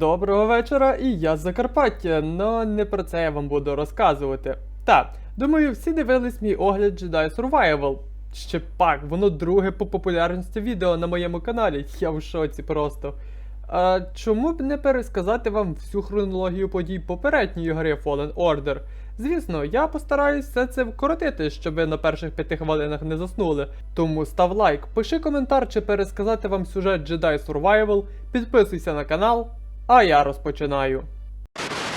Доброго вечора, і я з Закарпаття, но не про це я вам буду розказувати. Так, думаю, всі дивились мій огляд Jedi Survival. Ще пак, воно друге по популярності відео на моєму каналі, я в шоці просто. А чому б не пересказати вам всю хронологію подій попередньої гри Fallen Order? Звісно, я постараюсь все це вкоротити, щоб ви на перших п'яти хвилинах не заснули. Тому став лайк, пиши коментар чи пересказати вам сюжет Jedi Survival, підписуйся на канал, а я розпочинаю.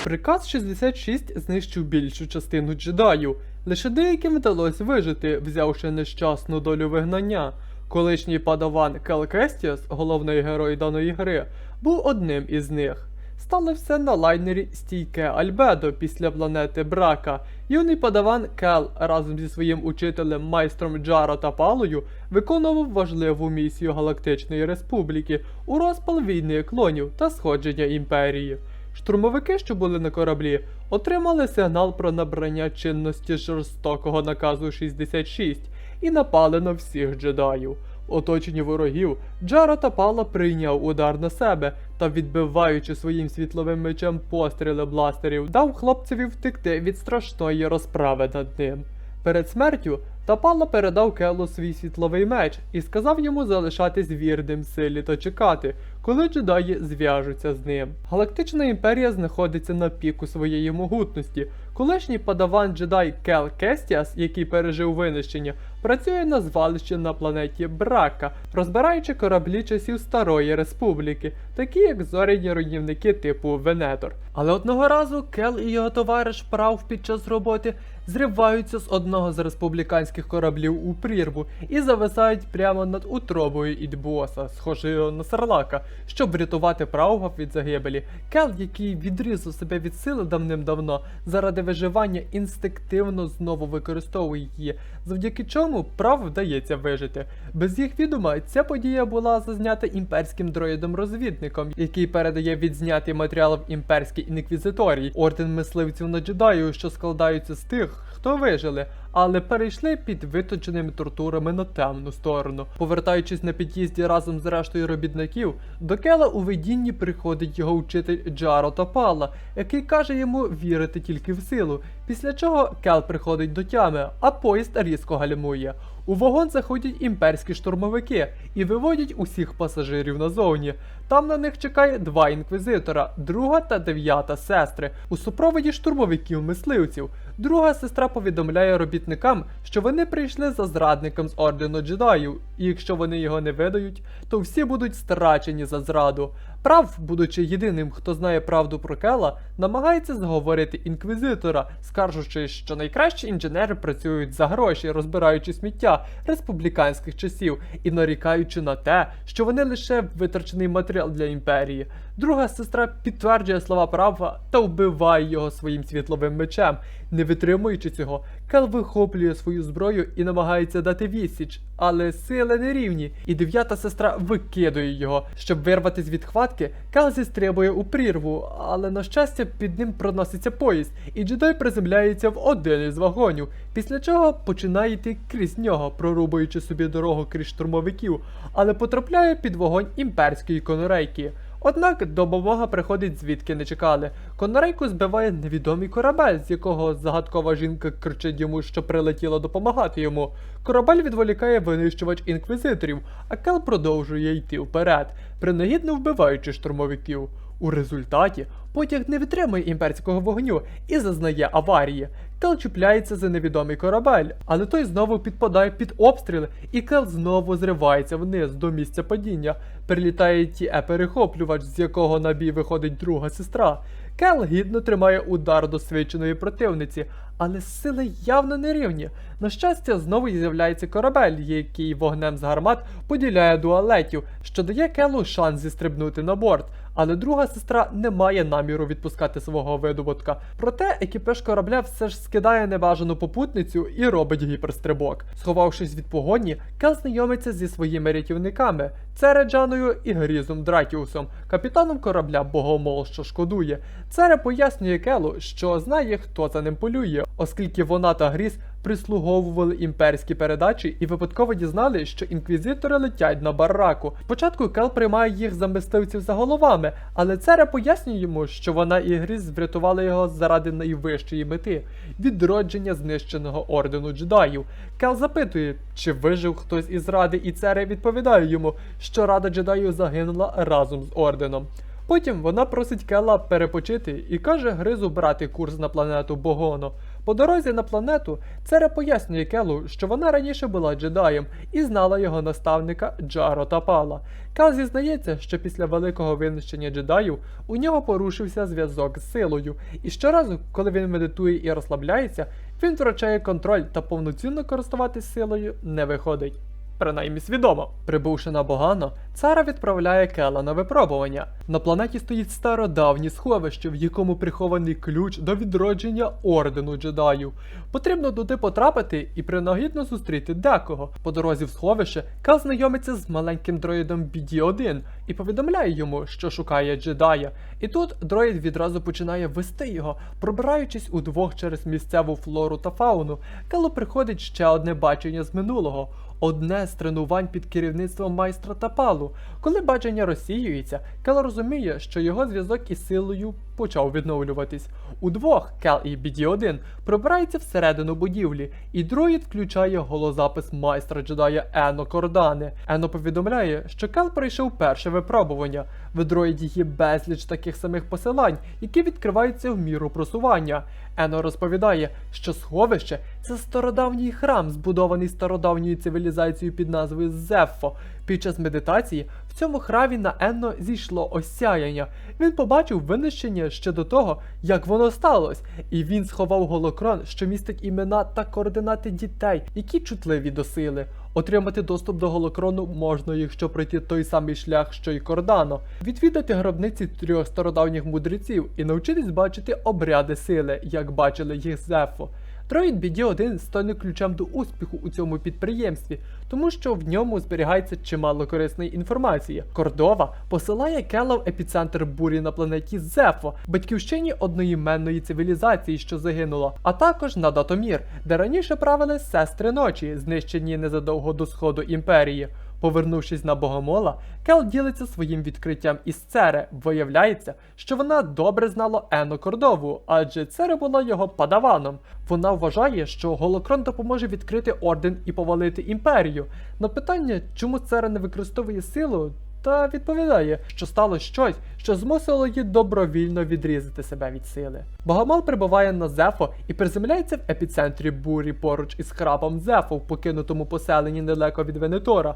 Приказ 66 знищив більшу частину джедаю. лише деяким вдалося вижити, взявши нещасну долю вигнання. Колишній падаван Кел Кестіас, головний герой даної гри, був одним із них. Стало все на лайнері стійке Альбедо після планети Брака. Юний падаван Кел разом зі своїм учителем майстром Джаро та Палою виконував важливу місію Галактичної Республіки у розпал війни клонів та сходження імперії. Штурмовики, що були на кораблі, отримали сигнал про набрання чинності жорстокого наказу 66 і напали на всіх джедаїв. В оточенні ворогів, Джаро та Пала прийняв удар на себе та, відбиваючи своїм світловим мечем постріли бластерів, дав хлопцеві втекти від страшної розправи над ним. Перед смертю Тапала передав Келу свій світловий меч і сказав йому залишатись вірним силі та чекати, коли джедаї зв'яжуться з ним. Галактична імперія знаходиться на піку своєї могутності. Колишній падаван джедай Кел Кестіас, який пережив винищення, працює на звалищі на планеті Брака, розбираючи кораблі часів Старої Республіки, такі як зоряні руйнівники типу Венетор. Але одного разу Кел і його товариш прав під час роботи зриваються з одного з республіканських кораблів у прірву і зависають прямо над утробою Ідбоса, схожого на сарлака, щоб врятувати правого від загибелі. Кел, який відрізав себе від сили давним-давно, заради виживання інстинктивно знову використовує її, завдяки чому прав вдається вижити. Без їх відома ця подія була зазнята імперським дроїдом-розвідником, який передає відзнятий матеріал в імперській інквізиторії, орден мисливців на джедаю, що складаються з тих, хто вижили, але перейшли під виточеними тортурами на темну сторону. Повертаючись на під'їзді разом з рештою робітників, до Кела у видінні приходить його вчитель Джаро Тапала, який каже йому вірити тільки в силу. Після чого Кел приходить до тями, а поїзд різко гальмує. У вагон заходять імперські штурмовики і виводять усіх пасажирів назовні. Там на них чекає два інквізитора, друга та дев'ята сестри, у супроводі штурмовиків мисливців. Друга сестра повідомляє робітникам, що вони прийшли за зрадником з ордену джедаїв, і якщо вони його не видають, то всі будуть страчені за зраду. Прав, будучи єдиним, хто знає правду про Кела, намагається зговорити інквізитора, скаржучи, що найкращі інженери працюють за гроші, розбираючи сміття республіканських часів і нарікаючи на те, що вони лише витрачений матеріал для імперії. Друга сестра підтверджує слова права та вбиває його своїм світловим мечем. Не витримуючи цього, Кел вихоплює свою зброю і намагається дати відсіч, але сили не рівні, і дев'ята сестра викидує його. Щоб вирватися від хватки, Кел зістрибує у прірву, але на щастя під ним проноситься поїзд, і джедай приземляється в один із вагонів, після чого починає йти крізь нього, прорубуючи собі дорогу крізь штурмовиків, але потрапляє під вогонь імперської конурейки. Однак допомога приходить звідки не чекали. Конорейку збиває невідомий корабель, з якого загадкова жінка кричить йому, що прилетіла допомагати йому. Корабель відволікає винищувач інквізиторів, а Кел продовжує йти вперед, принагідно вбиваючи штурмовиків. У результаті потяг не витримує імперського вогню і зазнає аварії. Кел чіпляється за невідомий корабель, але той знову підпадає під обстріли, і Кел знову зривається вниз до місця падіння. Прилітає ті-перехоплювач, з якого на бій виходить друга сестра. Кел гідно тримає удар досвідченої противниці, але сили явно не рівні. На щастя, знову з'являється корабель, який вогнем з гармат поділяє дуалетів, що дає Келу шанс зістрибнути на борт. Але друга сестра не має наміру відпускати свого видобутка. Проте екіпаж корабля все ж скидає небажану попутницю і робить гіперстрибок. Сховавшись від погоні, Кел знайомиться зі своїми рятівниками Цереджаною і Грізом Дракіусом, капітаном корабля Богомол, що шкодує. Цере пояснює Келу, що знає, хто за ним полює, оскільки вона та Гріз прислуговували імперські передачі і випадково дізнали, що інквізитори летять на бараку. Спочатку Кел приймає їх за мисливців за головами, але Цера пояснює йому, що вона і Гріз врятували його заради найвищої мети відродження знищеного ордену джедаїв. Кел запитує, чи вижив хтось із ради, і Цера відповідає йому, що рада джедаїв загинула разом з орденом. Потім вона просить Кела перепочити і каже Гризу брати курс на планету Богоно. По дорозі на планету Цера пояснює Келу, що вона раніше була джедаєм і знала його наставника Джаро Тапала. Кел зізнається, що після великого винищення джедаїв у нього порушився зв'язок з силою, і щоразу, коли він медитує і розслабляється, він втрачає контроль та повноцінно користуватись силою не виходить. Принаймні свідомо. Прибувши на Богано, цара відправляє Кела на випробування. На планеті стоїть стародавнє сховище, в якому прихований ключ до відродження ордену джедаїв. Потрібно туди потрапити і принагідно зустріти декого. По дорозі в сховище Кел знайомиться з маленьким дроїдом BD-1 і повідомляє йому, що шукає джедая. І тут дроїд відразу починає вести його, пробираючись удвох через місцеву флору та фауну. Келу приходить ще одне бачення з минулого. Одне з тренувань під керівництвом майстра Тапалу. Коли бачення розсіюється, Кел розуміє, що його зв'язок із силою почав відновлюватись. Удвох Кел і BD-1 пробираються всередину будівлі, і дроїд включає голозапис майстра джедая Ено Кордани. Ено повідомляє, що Кел пройшов перше випробування. В дроїді є безліч таких самих посилань, які відкриваються в міру просування. Ено розповідає, що сховище це стародавній храм, збудований стародавньою цивілізацією під назвою Зеффо. Під час медитації цьому храмі на Енно зійшло осяяння. Він побачив винищення ще до того, як воно сталося, і він сховав голокрон, що містить імена та координати дітей, які чутливі до сили. Отримати доступ до голокрону можна, якщо пройти той самий шлях, що й Кордано, відвідати гробниці трьох стародавніх мудреців і навчитись бачити обряди сили, як бачили їх Зефо. Троїд BD-1 стане ключем до успіху у цьому підприємстві, тому що в ньому зберігається чимало корисної інформації. Кордова посилає Кела в епіцентр бурі на планеті Зефо, батьківщині одноіменної цивілізації, що загинула, а також на Датомір, де раніше правили сестри ночі, знищені незадовго до сходу імперії. Повернувшись на Богомола, Кел ділиться своїм відкриттям із Цере. Виявляється, що вона добре знала Ено Кордову, адже Цере була його падаваном. Вона вважає, що Голокрон допоможе відкрити орден і повалити імперію. На питання, чому Цере не використовує силу, та відповідає, що стало щось, що змусило її добровільно відрізати себе від сили. Богомол прибуває на Зефо і приземляється в епіцентрі бурі поруч із храбом Зефо в покинутому поселенні недалеко від Венетора.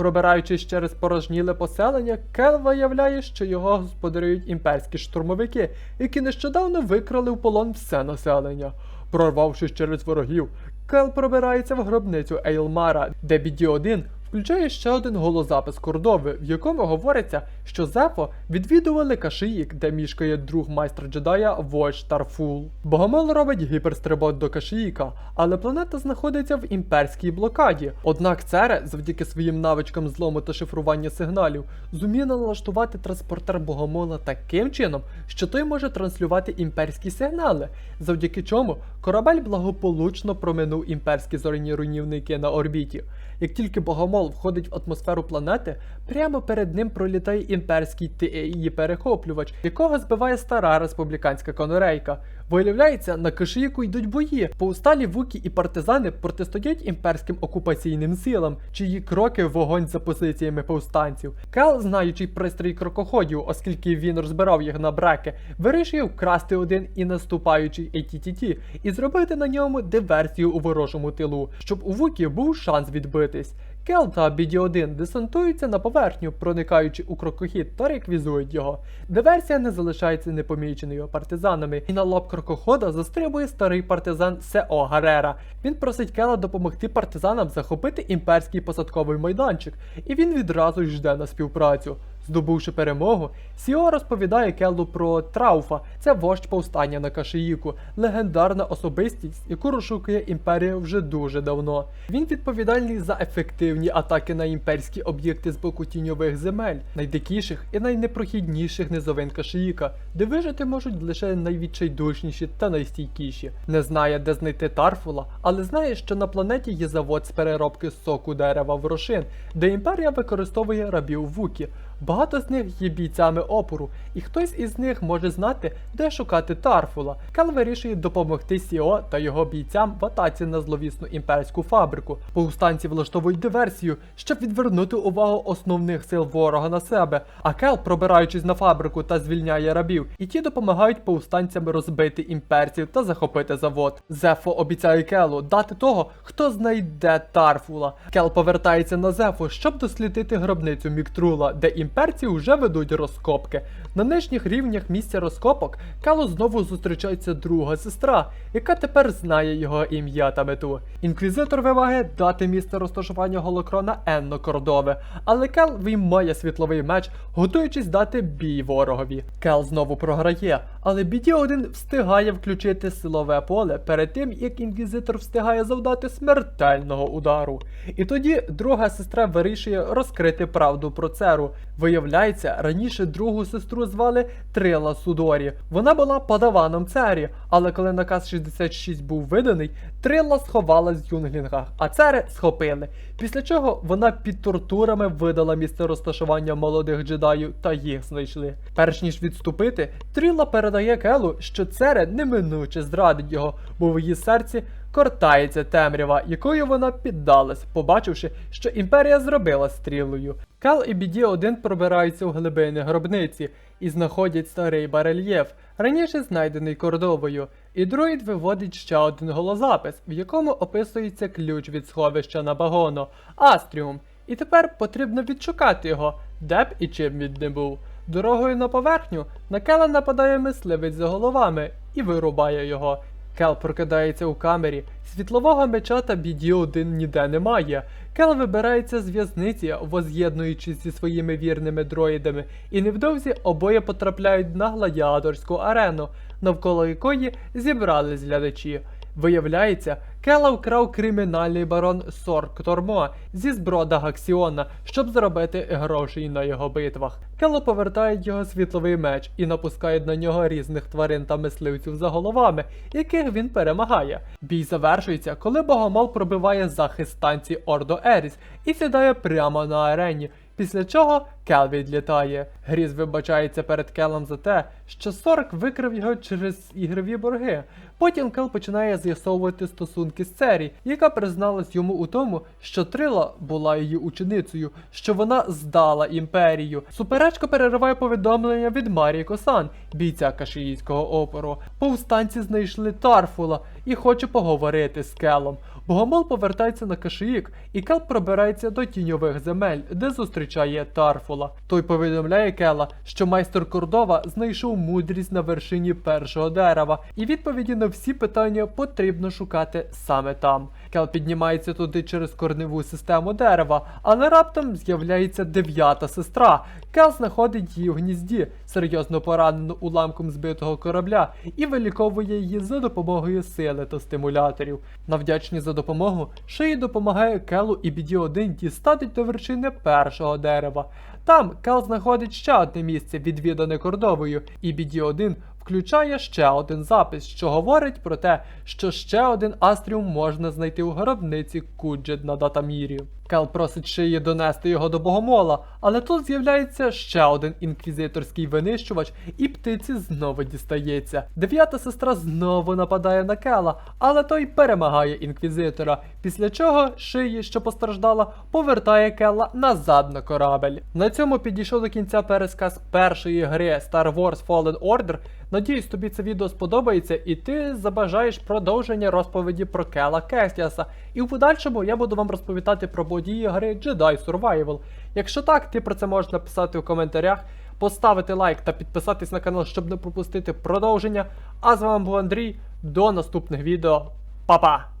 Пробираючись через порожніле поселення, Кел виявляє, що його господарюють імперські штурмовики, які нещодавно викрали в полон все населення. Прорвавшись через ворогів, Кел пробирається в гробницю Ейлмара, де BD-1 включає ще один голозапис Кордови, в якому говориться, що Зефо відвідували Кашиїк, де мішкає друг майстра джедая Вольш Тарфул. Богомол робить гіперстрибок до Кашиїка, але планета знаходиться в імперській блокаді. Однак Цере, завдяки своїм навичкам злому та шифрування сигналів, зуміє налаштувати транспортер Богомола таким чином, що той може транслювати імперські сигнали, завдяки чому корабель благополучно проминув імперські зоряні руйнівники на орбіті. Як тільки Богомол входить в атмосферу планети, прямо перед ним пролітає імперський ТЕІ перехоплювач, якого збиває стара республіканська конорейка. Виявляється, на Кишиїку йдуть бої. Повсталі вуки і партизани протистоять імперським окупаційним силам, чиї кроки вогонь за позиціями повстанців. Кел, знаючи пристрій крокоходів, оскільки він розбирав їх на бреки, вирішує вкрасти один і наступаючий ATTT і зробити на ньому диверсію у ворожому тилу, щоб у вуків був шанс відбитись. Кел та BD-1 десантуються на поверхню, проникаючи у крокохід та реквізують його. Диверсія не залишається непоміченою партизанами, і на лоб крокохода застрибує старий партизан Сео Гарера. Він просить Кела допомогти партизанам захопити імперський посадковий майданчик, і він відразу ж жде на співпрацю. Здобувши перемогу, Сіо розповідає Келлу про Трауфа, це вождь повстання на Кашиїку, легендарна особистість, яку розшукує імперія вже дуже давно. Він відповідальний за ефективні атаки на імперські об'єкти з боку тіньових земель, найдикіших і найнепрохідніших низовин Кашиїка, де вижити можуть лише найвідчайдушніші та найстійкіші. Не знає, де знайти Тарфула, але знає, що на планеті є завод з переробки соку дерева ворошин, де імперія використовує рабів вукі. Багато з них є бійцями опору, і хтось із них може знати, де шукати Тарфула. Кел вирішує допомогти Сіо та його бійцям в атаці на зловісну імперську фабрику. Повстанці влаштовують диверсію, щоб відвернути увагу основних сил ворога на себе. А Кел, пробираючись на фабрику та звільняє рабів, і ті допомагають повстанцям розбити імперців та захопити завод. Зефо обіцяє Келу дати того, хто знайде Тарфула. Кел повертається на Зефу, щоб дослідити гробницю Міктрула, де імперці вже ведуть розкопки. На нижніх рівнях місця розкопок Келу знову зустрічається друга сестра, яка тепер знає його ім'я та мету. Інквізитор вимагає дати місце розташування голокрона Енно Кордове, але Кел виймає світловий меч, готуючись дати бій ворогові. Кел знову програє, але біді один встигає включити силове поле перед тим, як інквізитор встигає завдати смертельного удару. І тоді друга сестра вирішує розкрити правду про церу. Виявляється, раніше другу сестру звали Трила Судорі. Вона була подаваном цері, але коли наказ 66 був виданий, Трила сховалась в юнглінгах, а цери схопили. Після чого вона під тортурами видала місце розташування молодих джедаїв та їх знайшли. Перш ніж відступити, Трила передає Келу, що цере неминуче зрадить його, бо в її серці кортається темрява, якою вона піддалась, побачивши, що імперія зробила стрілою. Кел і біді один пробираються в глибини гробниці і знаходять старий барельєф, раніше знайдений кордовою. І друїд виводить ще один голозапис, в якому описується ключ від сховища на багоно Астріум. І тепер потрібно відшукати його, де б і чим він не був. Дорогою на поверхню на Кела нападає мисливець за головами і вирубає його. Кел прокидається у камері, світлового меча та біді один ніде немає. Кел вибирається з в'язниці, воз'єднуючись зі своїми вірними дроїдами, і невдовзі обоє потрапляють на гладіаторську арену, навколо якої зібрались глядачі. Виявляється, Кела вкрав кримінальний барон Сорк Тормо зі зброда Гаксіона, щоб заробити грошей на його битвах. Кело повертає його світловий меч і напускає на нього різних тварин та мисливців за головами, яких він перемагає. Бій завершується, коли Богомол пробиває захист станції Ордо Еріс і сідає прямо на арені. Після чого Кел відлітає. Гріз вибачається перед Келом за те, що Сорок викрив його через ігрові борги. Потім Кел починає з'ясовувати стосунки з Цері, яка призналась йому у тому, що Трила була її ученицею, що вона здала імперію. Суперечка перериває повідомлення від Марії Косан, бійця кашиїцького опору. Повстанці знайшли Тарфула і хоче поговорити з Келом. Богомол повертається на Кашиїк, і Кел пробирається до тіньових земель, де зустрічає Тарфула. Той повідомляє Кела, що майстер Кордова знайшов мудрість на вершині першого дерева, і відповіді на всі питання потрібно шукати саме там. Кел піднімається туди через корневу систему дерева, але раптом з'являється дев'ята сестра. Кел знаходить її в гнізді, серйозно поранену уламком збитого корабля, і виліковує її за допомогою сили та стимуляторів. На вдячні за допомогу Шиї допомагає Келу і біді 1 дістати до вершини першого дерева. Там Кел знаходить ще одне місце, відвідане кордовою, і біді 1 включає ще один запис, що говорить про те, що ще один астріум можна знайти у гробниці Куджет на Датамірі. Кел просить шиї донести його до богомола, але тут з'являється ще один інквізиторський винищувач, і птиці знову дістається. Дев'ята сестра знову нападає на Кела, але той перемагає інквізитора, після чого шиї, що постраждала, повертає Кела назад на корабель. На цьому підійшов до кінця пересказ першої гри Star Wars Fallen Order. Надіюсь, тобі це відео сподобається, і ти забажаєш продовження розповіді про Кела Кестіаса. І в подальшому я буду вам розповідати про події гри Jedi Survival. Якщо так, ти про це можеш написати у коментарях, поставити лайк та підписатись на канал, щоб не пропустити продовження. А з вами був Андрій. До наступних відео. Па-па!